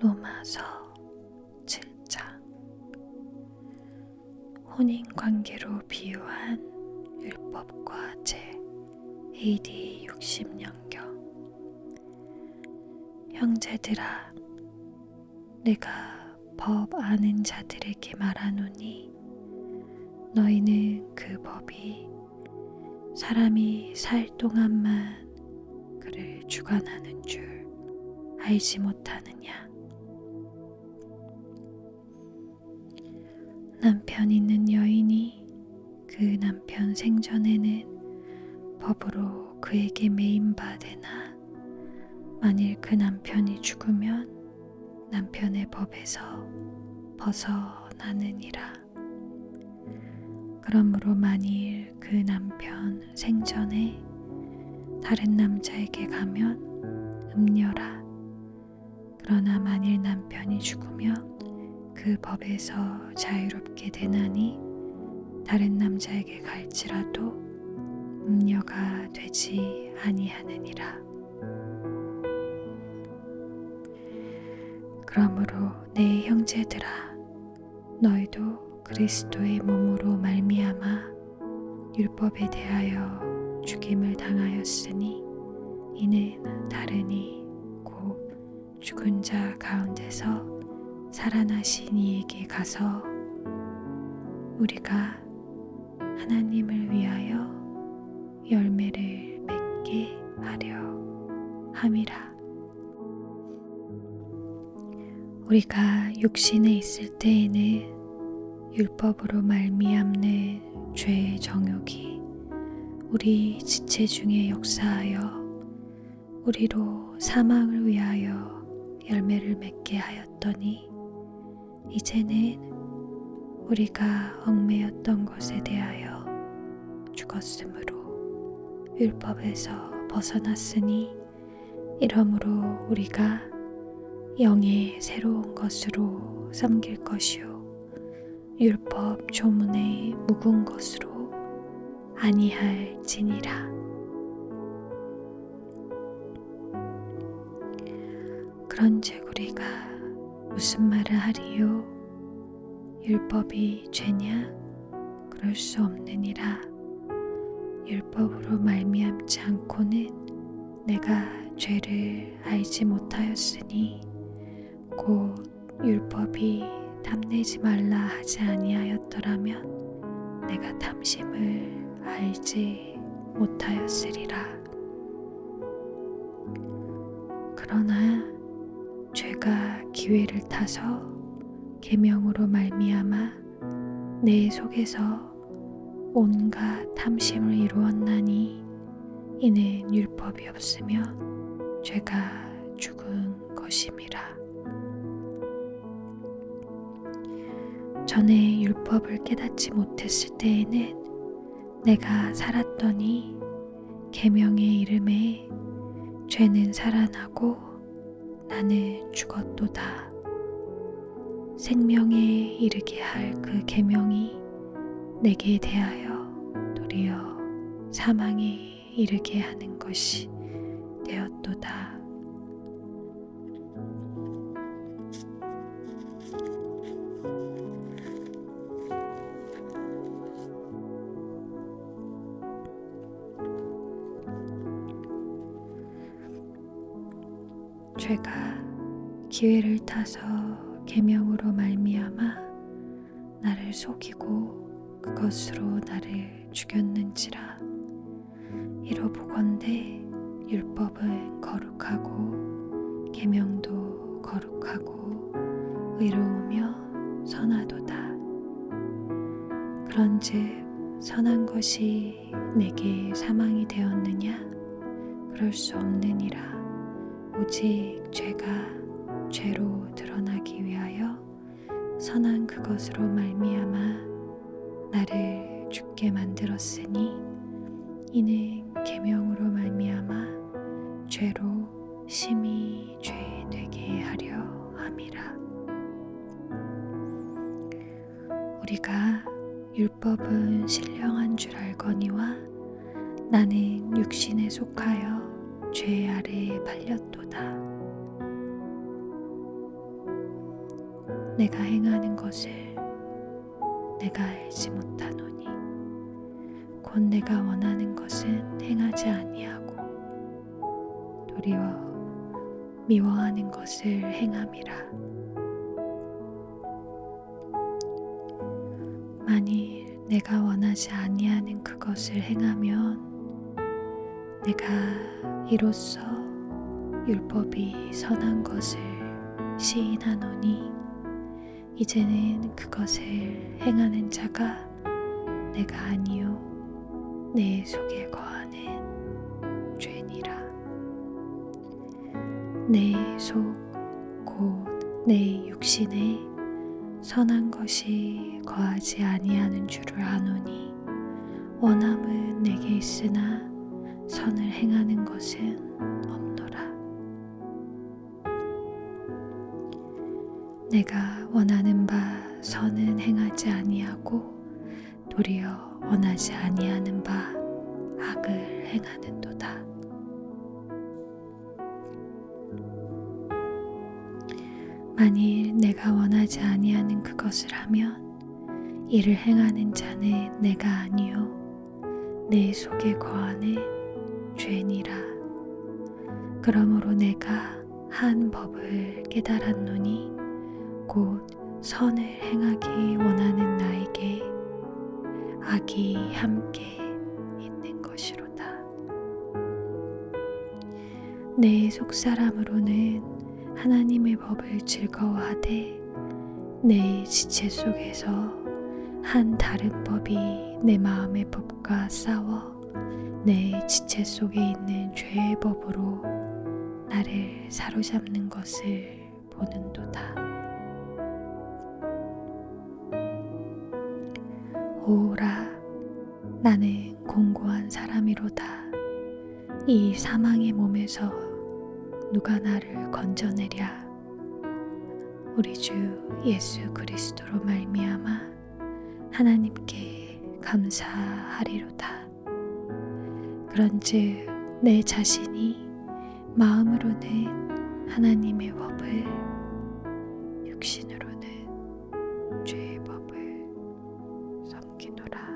로마서 7장. 혼인 관계로 비유한 율법과 제 AD 60년경 형제들아 내가 법 아는 자들에게 말하노니 너희는 그 법이 사람이 살 동안만 그를 주관하는 줄 알지 못하느냐 남편 있는 여인이 그 남편 생전에는 법으로 그에게 되나 만일 그 남편이 죽으면 남편의 법에서 벗어나느니라. 그러므로 만일 그 남편 생전에 다른 남자에게 가면 음녀라. 그러나 만일 남편이 죽으면 그 법에서 자유롭게 되나니 다른 남자에게 갈지라도 음녀가 되지 아니하느니라. 그러므로 내 형제들아 너희도 그리스도의 몸으로 말미암아 율법에 대하여 죽임을 당하였으니 이는 다르니 곧 죽은 자 가운데서 살아나신 이에게 가서 우리가 하나님을 위하여 열매를 맺게 하려 함이라. 우리가 육신에 있을 때에는 율법으로 말미암는 죄의 정욕이 우리 지체 중에 역사하여 우리로 사망을 위하여 열매를 맺게 하였더니 이제는 우리가 얽매였던 것에 대하여 죽었으므로 율법에서 벗어났으니 이러므로 우리가 영의 새로운 것으로 섬길 것이요. 율법 조문의 묵은 것으로 아니할지니라. 그런즉 우리가 무슨 말을 하리요? 율법이 죄냐? 그럴 수 없느니라. 율법으로 말미암지 않고는 내가 죄를 알지 못하였으니 곧 율법이 탐내지 말라 하지 아니하였더라면 내가 탐심을 알지 못하였으리라. 그러나 기회를 타서 계명으로 말미암아 내 속에서 온갖 탐심을 이루었나니 이는 율법이 없으면 죄가 죽은 것임이라. 전에 율법을 깨닫지 못했을 때에는 내가 살았더니 계명의 이름에 죄는 살아나고 나는 죽었도다. 생명에 이르게 할 그 계명이 내게 대하여 도리어 사망에 이르게 하는 것이 죄가 기회를 타서 계명으로 말미암아 나를 속이고 그것으로 나를 죽였는지라. 이로 보건대 율법은 거룩하고 계명도 거룩하고 의로우며 선하도다. 그런즉 선한 것이 내게 사망이 되었느냐? 그럴 수 없느니라 오직 죄가 죄로 드러나기 위하여 선한 그것으로 말미암아 나를 죽게 만들었으니 이는 계명으로 말미암아 죄로 심히 죄 되게 하려 함이라. 우리가 율법은 신령한 줄 알거니와 나는 육신에 속하여 죄 아래에 팔렸도다. 내가 행하는 것을 내가 알지 못하노니 곧 내가 원하는 것은 행하지 아니하고 도리어 미워하는 것을 행함이라 만일 내가 원하지 아니하는 그것을 행하면 내가 이로써 율법이 선한 것을 시인하노니 이제는 그것을 행하는 자가 내가 아니요 내 속에 거하는 죄니라. 내 속 곧 내 육신에 선한 것이 거하지 아니하는 줄을 아노니 원함은 내게 있으나 선을 행하는 것은 없노라. 내가 원하는 바 선은 행하지 아니하고 도리어 원하지 아니하는 바 악을 행하는도다. 만일 내가 원하지 아니하는 그것을 하면 이를 행하는 자는 내가 아니요 내 속에 거하는 죄니라. 그러므로 내가 한 법을 깨달았노니 곧 선을 행하기 원하는 나에게 악이 함께 있는 것이로다. 내 속사람으로는 하나님의 법을 즐거워하되 내 지체 속에서 한 다른 법이 내 마음의 법과 싸워 내 지체 속에 있는 죄의 법으로 나를 사로잡는 것을 보는도다. 오라, 나는 공고한 사람이로다. 이 사망의 몸에서 누가 나를 건져내랴? 우리 주 예수 그리스도로 말미암아 하나님께 감사하리로다. 그런즉 내 자신이 마음으로는 하나님의 법을 육신으로는 죄의 법을 섬기노라.